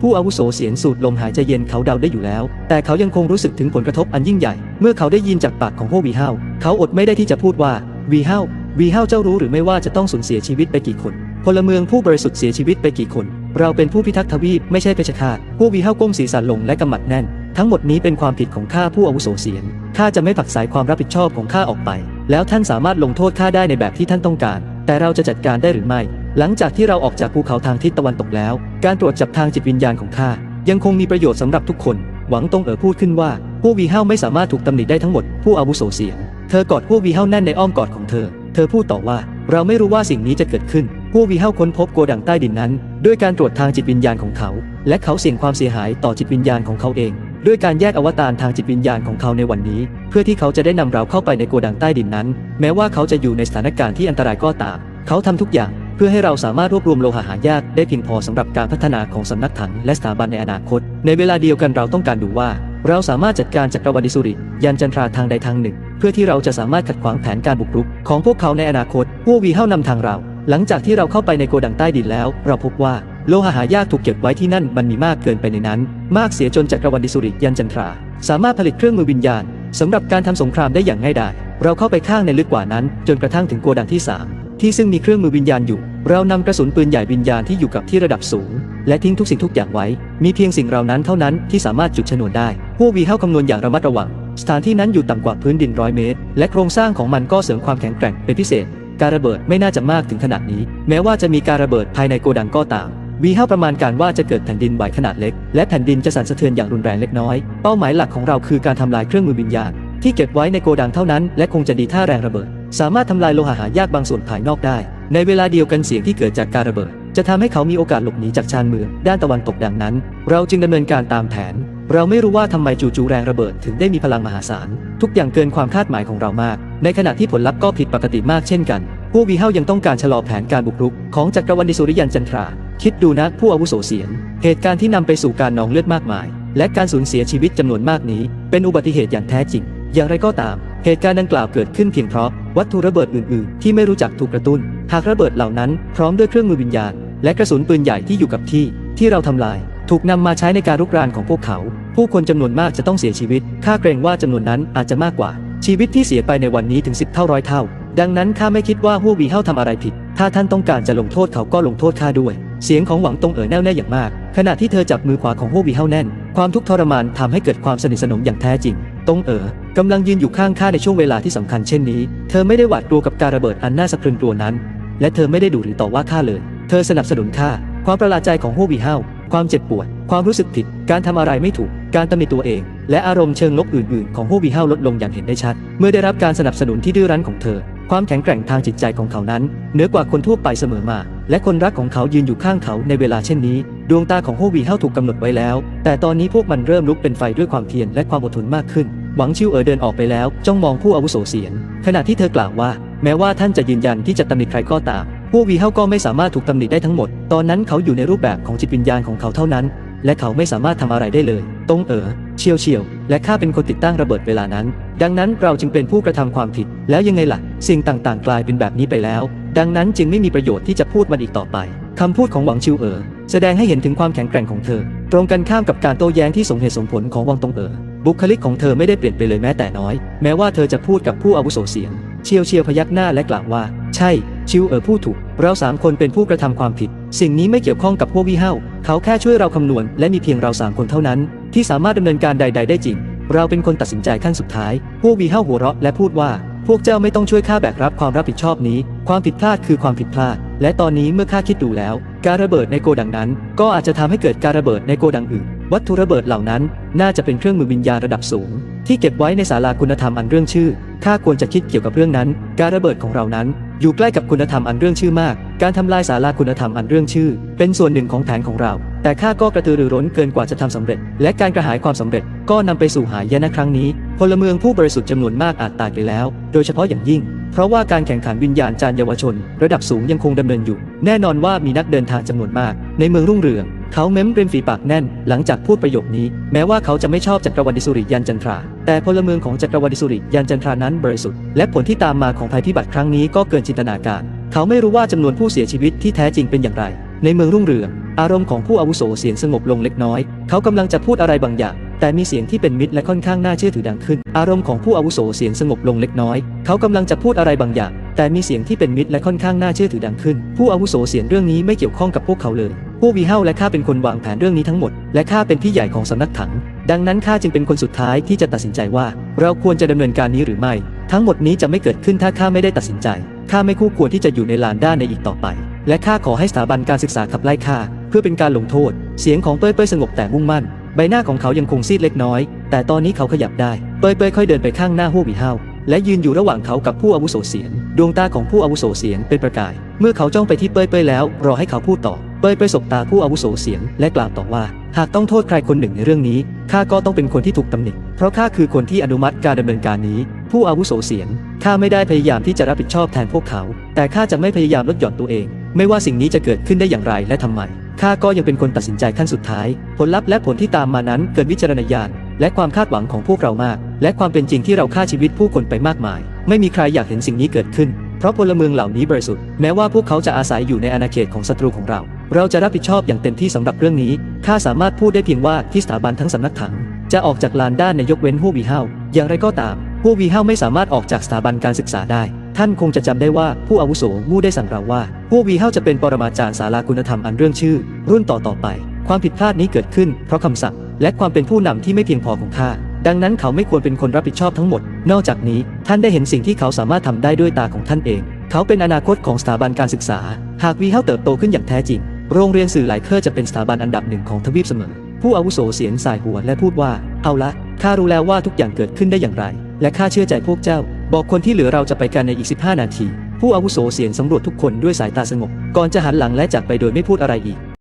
ผู้อาวุโสเสียนสูดลมหายใจเย็นเขาเดาได้อยู่แล้ว แต่เขายังคงรู้สึกถึงผลกระทบอันยิ่งใหญ่ เมื่อเขาได้ยินจากปากของโฮวีเฮาเขาอดไม่ได้ที่จะพูดว่าวีเฮาวีเฮาเจ้ารู้หรือไม่ว่าจะต้องสูญเสียชีวิตไปกี่คนพลเมืองผู้บริสุทธิ์เสียชีวิตไปกี่คน เราเป็นผู้พิทักษ์ทวีปไม่ใช่เพชฌฆาตผู้วีเฮาก้มศีรษะลงและกำมัดแน่น ทั้งหมดนี้เป็นความผิดของข้าผู้อาวุโสเสียนข้าจะไม่ผลักสายความรับผิดชอบของข้าออกไป แล้วท่านสามารถลงโทษข้าได้ในแบบที่ท่านต้องการ แต่เราจะจัดการได้หรือไม่ หลังจากที่เราออกจากภูเขาทางทิศตะวันตกแล้ว การตรวจจับทางจิตวิญญาณของข้ายังคงมีประโยชน์สำหรับทุกคน หวังตงเอ๋อพูดขึ้นว่าผู้วีเฮาไม่สามารถถูกตำหนิได้ทั้งหมด ผู้อาวุโสเสียง เธอกอดผู้วีเฮาแน่นในอ้อมกอดของเธอ เธอพูดต่อว่า เราไม่รู้ว่าสิ่งนี้จะเกิดขึ้น ผู้วีเฮาค้นพบโกดังใต้ดินนั้น ด้วยการตรวจทางจิตวิญญาณของเขา และเขาเสี่ยงความเสียหายต่อจิตวิญญาณของเขาเอง ด้วยการแยกอวตารทางจิตวิญญาณของเขาในวันนี้ เพื่อที่เขาจะได้นำเราเข้าไปในโกดังใต้ดินนั้น แม้ว่าเขาจะอยู่ในสถานการณ์ที่อันตรายก็ตาม เขาทำทุกอย่าง เพื่อให้เราสามารถรวบรวมโลหะหายากได้เพียงพอสำหรับการพัฒนาของสำนักถังและสถาบันในอนาคต ในเวลาเดียวกันเราต้องการดูว่า เราสามารถจัดการจักรวรรดิสุริยันจันทราทางใดทางหนึ่ง เพื่อที่เราจะสามารถขัดขวางแผนการบุกรุก ของพวกเขาในอนาคตผู้วีเฮ้านำทางเรา หลังจากที่เราเข้าไปในโกดังใต้ดินแล้ว เราพบว่าโลหะหายากถูกเก็บไว้ที่นั่นมันมีมากเกินไปในนั้น มากเสียจนจักรวรรดิสุริยันจันทรา สามารถผลิตเครื่องมือวิญญาณสำหรับการทำสงครามได้อย่างง่ายดายเราเข้าไปข้างในลึกกว่านั้น จนกระทั่งถึงโกดังที่ 3 ที่ซึ่งมีเครื่องมือวิญญาณอยู่ เรานำกระสุนปืนใหญ่วิญญาณที่อยู่กับที่ระดับสูง และทิ้งทุกสิ่งทุกอย่างไว้ มีเพียงสิ่งเหล่านั้นเท่านั้นที่สามารถจุดชนวนได้ พวกวีเข้าคำนวณอย่างระมัดระวัง สถานที่นั้นอยู่ต่ำกว่าพื้นดินร้อยเมตร และโครงสร้างของมันก็เสริมความแข็งแกร่งเป็นพิเศษ การระเบิดไม่น่าจะมากถึงขนาดนี้ แม้ว่าจะมีการระเบิดภายในโกดังก็ตามวีเฮาประมาณการว่าจะเกิดแผ่นดินไหวขนาดเล็ก และแผ่นดินจะสั่นสะเทือนอย่างรุนแรงเล็กน้อย เป้าหมายหลักของเราคือการทำลายเครื่องมือวิญญาณที่เก็บไว้ในโกดังเท่านั้น และคงจะดีถ้าแรงระเบิด สามารถทำลายโลหะหายากบางส่วนภายนอกได้ ในเวลาเดียวกันเสียงที่เกิดจากการระเบิด จะทำให้เขามีโอกาสหลบหนีจากชานเมืองด้านตะวันตกดังนั้น เราจึงดำเนินการตามแผน เราไม่รู้ว่าทำไมจู่ๆแรงระเบิดถึงได้มีพลังมหาศาล ทุกอย่างเกินความคาดหมายของเรามาก ในขณะที่ผลลัพธ์ก็ผิดปกติมากเช่นกันพวกวีเฮายังต้องการชะลอแผนการบุกรุก ของจักรวรรดิสุริยันจันทรา คิดดูนะผู้อาวุโสเสียนเหตุการณ์ที่นำไปสู่การนองเลือดมากมาย และการสูญเสียชีวิตจำนวนมากนี้ เป็นอุบัติเหตุอย่างแท้จริง อย่างไรก็ตาม เหตุการณ์ดังกล่าวเกิดขึ้นเพียงเพราะวัตถุระเบิดอื่นๆ ที่ไม่รู้จักถูกกระตุ้น หากระเบิดเหล่านั้นพร้อมด้วยเครื่องมือวิญญาณ และกระสุนปืนใหญ่ที่อยู่กับที่ ที่เราทำลาย ถูกนำมาใช้ในการรุกรานของพวกเขา ผู้คนจำนวนมากจะต้องเสียชีวิตข้าเกรงว่าจำนวนนั้นอาจจะมากกว่า ชีวิตที่เสียไปในวันนี้ถึง10เท่าร้อยเท่า ดังนั้นข้าไม่คิดว่าฮัววีเฮาทำอะไรผิด ถ้าท่านต้องการจะลงโทษเขาก็ลงโทษข้าด้วย เสียงของหวังตงเอ๋อแน่วแน่อย่างมาก ขณะที่เธอจับมือขวาของฮัววีเฮาแน่น ความทุกข์ทรมานทำให้เกิดความสนิทสนมอย่างแท้จริง ตงเอ๋อกำลังยืนอยู่ข้างข้าในช่วงเวลาที่สำคัญเช่นนี้ เธอไม่ได้หวาดกลัวกับการระเบิดอันน่าสะพรึงกลัวนั้น และเธอไม่ได้ดุหรือต่อว่าข้าเลย เธอสนับสนุนข้า ความประหลาดใจของฮู้วีเฮาความเจ็บปวด ความรู้สึกผิด การทำอะไรไม่ถูก การตำหนิตัวเอง และอารมณ์เชิงลบอื่นๆ ของฮู้วีเฮาลดลงอย่างเห็นได้ชัด เมื่อได้รับการสนับสนุนที่ดื้อรั้นของเธอ ความแข็งแกร่งทางจิตใจของเขานั้น เหนือกว่าคนทั่วไปเสมอมา และคนรักของเขายืนอยู่ข้างเขาในเวลาเช่นนี้ ดวงตาของโฮวีเฮาถูกกำหนดไว้แล้ว แต่ตอนนี้พวกมันเริ่มลุกเป็นไฟด้วยความเพียรและความอดทนมากขึ้น หวังชิวเอ๋อเดินออกไปแล้วจ้องมองผู้อาวุโสเสียน ขณะที่เธอกล่าวว่า แม้ว่าท่านจะยืนยันที่จะตำหนิใครก็ตามพวกวีเฮาก็ไม่สามารถถูกตำหนิได้ทั้งหมด ตอนนั้นเขาอยู่ในรูปแบบของจิตวิญญาณของเขาเท่านั้น และเขาไม่สามารถทำอะไรได้เลยตงเอ๋อเชียวเชียว และข้าเป็นคนติดตั้งระเบิดเวลานั้น ดังนั้นเราจึงเป็นผู้กระทำความผิด แล้วยังไงล่ะ สิ่งต่างๆ กลายเป็นแบบนี้ไปแล้ว ดังนั้นจึงไม่มีประโยชน์ที่จะพูดมันอีกต่อไปคำพูดของหวังชิวเอ๋อแสดงให้เห็นถึงความแข็งแกร่งของเธอ ตรงกันข้ามกับการโต้แย้งที่สมเหตุสมผลของวังตงเอ๋อบุคลิกของเธอไม่ได้เปลี่ยนไปเลยแม้แต่น้อย แม้ว่าเธอจะพูดกับผู้อาวุโสเสียง เชียวเชียวพยักหน้าและกล่าวว่า ใช่ ชิวเอ๋อพูดถูก เราสามคนเป็นผู้กระทำความผิด สิ่งนี้ไม่เกี่ยวข้องกับพวกวิเฮาเขาแค่ช่วยเราคำนวณ และมีเพียงเราสามคนเท่านั้น ที่สามารถดำเนินการใด ๆ ได้จริง เราเป็นคนตัดสินใจขั้นสุดท้าย พวกวีเฮาหัวเราะและพูดว่า พวกเจ้าไม่ต้องช่วยข้าแบกรับความรับผิดชอบนี้ ความผิดพลาดคือความผิดพลาด และตอนนี้เมื่อข้าคิดดูแล้ว การระเบิดในโกดังนั้น ก็อาจจะทำให้เกิดการระเบิดในโกดังอื่น วัตถุระเบิดเหล่านั้น น่าจะเป็นเครื่องมือวิญญาณระดับสูง ที่เก็บไว้ในศาลาคุณธรรมอันเรื่องชื่อข้าควรจะคิดเกี่ยวกับเรื่องนั้น การระเบิดของเรานั้น อยู่ใกล้กับคุณธรรมอันเรื่องชื่อมาก การทำลายศาลาคุณธรรมอันเรื่องชื่อ เป็นส่วนหนึ่งของแผนของเรา แต่ข้าก็กระตือรือร้นเกินกว่าจะทำสำเร็จ และการกระหายความสำเร็จก็นำไปสู่หายนะครั้งนี้ พลเมืองผู้บริสุทธิ์จำนวนมากอาจตายไปแล้ว โดยเฉพาะอย่างยิ่ง เพราะว่าการแข่งขันวิญญาณจารย์เยาวชน ระดับสูงยังคงดำเนินอยู่ แน่นอนว่ามีนักเดินทางจำนวนมาก ในเมืองรุ่งเรือง เขาเม้มริมฝีปากแน่น หลังจากพูดประโยคนี้ แม้ว่าเขาจะไม่ชอบจักรวรรดิสุริยันจันทรา แต่พลเมืองของจักรวรรดิสุริยันจันทรานั้นบริสุทธิ์ และผลที่ตามมาของภัยพิบัติครั้งนี้ก็เกินจินตนาการ เขาไม่รู้ว่าจำนวนผู้เสียชีวิตที่แท้จริงเป็นอย่างไร ในเมืองรุ่งเรือง อารมณ์ของผู้อาวุโสเสียงสงบลงเล็กน้อย เขากำลังจะพูดอะไรบางอย่าง แต่มีเสียงที่เป็นมิตรและค่อนข้างน่าเชื่อถือดังขึ้น อารมณ์ของผู้อาวุโสเสียงสงบลงเล็กน้อย เขากำลังจะพูดอะไรบางอย่าง แต่มีเสียงที่เป็นมิตรและค่อนข้างน่าเชื่อถือดังขึ้น ผู้อาวุโสเสียงเรื่องนี้ไม่เกี่ยวข้องกับพวกเขาเลย ผู้วีเฮาและข้าเป็นคนวางแผนเรื่องนี้ทั้งหมด และข้าเป็นพี่ใหญ่ของสำนักถัง ดังนั้นข้าจึงเป็นคนสุดท้ายที่จะตัดสินใจว่า เราควรจะดำเนินการนี้หรือไม่ ทั้งหมดนี้จะไม่เกิดขึ้นถ้าข้าไม่ได้ตัดสินใจข้าไม่คู่ควรที่จะอยู่ในลานด้านในอีกต่อไป และข้าขอให้สถาบันการศึกษาขับไล่ข้าเพื่อเป็นการลงโทษ เสียงของเป้ยเป้ยสงบแต่มุ่งมั่น ใบหน้าของเขายังคงซีดเล็กน้อย แต่ตอนนี้เขาขยับได้ เป้ยเป้ยค่อยเดินไปข้างหน้าหัวหวีเฮาและยืนอยู่ระหว่างเขากับผู้อาวุโสเสียง ดวงตาของผู้อาวุโสเสียงเป็นประกาย เมื่อเขาจ้องไปที่เป้ยเป้ยแล้ว รอให้เขาพูดต่อ ป้ยเป้ยสบตาผู้อาวุโสเสียง และกล่าวต่อว่า หากต้องโทษใครคนหนึ่งในเรื่องนี้ข้าก็ต้องเป็นคนที่ถูกตำหนิเพราะข้าคือคนที่อนุมัติการดำเนินการนี้ ผู้อาวุโสเสียงข้าไม่ได้พยายามที่จะรับผิดชอบแทนพวกเขา แต่ข้าจะไม่พยายามลดหย่อนตัวเอง ไม่ว่าสิ่งนี้จะเกิดขึ้นได้อย่างไรและทำไมข้าก็ยังเป็นคนตัดสินใจขั้นสุดท้าย ผลลัพธ์และผลที่ตามมานั้นเกินวิจารณญาณและความคาดหวังของพวกเรามาก และความเป็นจริงที่เราฆ่าชีวิตผู้คนไปมากมาย ไม่มีใครอยากเห็นสิ่งนี้เกิดขึ้น เพราะพลเมืองเหล่านี้บริสุทธิ์แม้ว่าพวกเขาจะอาศัยอยู่ในอาณาเขตของศัตรูของเรา เราจะรับผิดชอบอย่างเต็มที่สำหรับเรื่องนี้ ข้าสามารถพูดได้เพียงว่าที่สถาบันทั้งสำนักถัง จะออกจากลานด้านในยกเว้นหัววีเฮาอย่างไรก็ตามหัววีเฮาไม่สามารถออกจากสถาบันการศึกษาได้ ท่านคงจะจำได้ว่าผู้อาวุโสมู่ได้สั่งเราว่าหัววีเฮาจะเป็นปรมาจารย์ศาลาคุณธรรมอันเรื่องชื่อ รุ่นต่อต่อไป ความผิดพลาดนี้เกิดขึ้น เพราะคำสั่ง และความเป็นผู้นำที่ไม่เพียงพอของข้าดังนั้นเขาไม่ควรเป็นคนรับผิดชอบทั้งหมด นอกจากนี้ท่านได้เห็นสิ่งที่เขาสามารถทำได้ด้วยตาของท่านเอง เขาเป็นอนาคตของสถาบันการศึกษา หากวีเฮาเติบโตขึ้นอย่างแท้จริง โรงเรียนสื่อหลายเคอร์จะเป็นสถาบันอันดับหนึ่งของทวีปเสมอ ผู้อาวุโสเสียงสายหัวและพูดว่า เอาละ ข้ารู้แล้วว่าทุกอย่างเกิดขึ้นได้อย่างไร และข้าเชื่อใจพวกเจ้า บอกคนที่เหลือเราจะไปกันในอีก 15 นาที ผู้อาวุโสเสียงสำรวจทุกคนด้วยสายตาสงบ ก่อนจะหันหลังและจากไปโดยไม่พูดอะไรอีก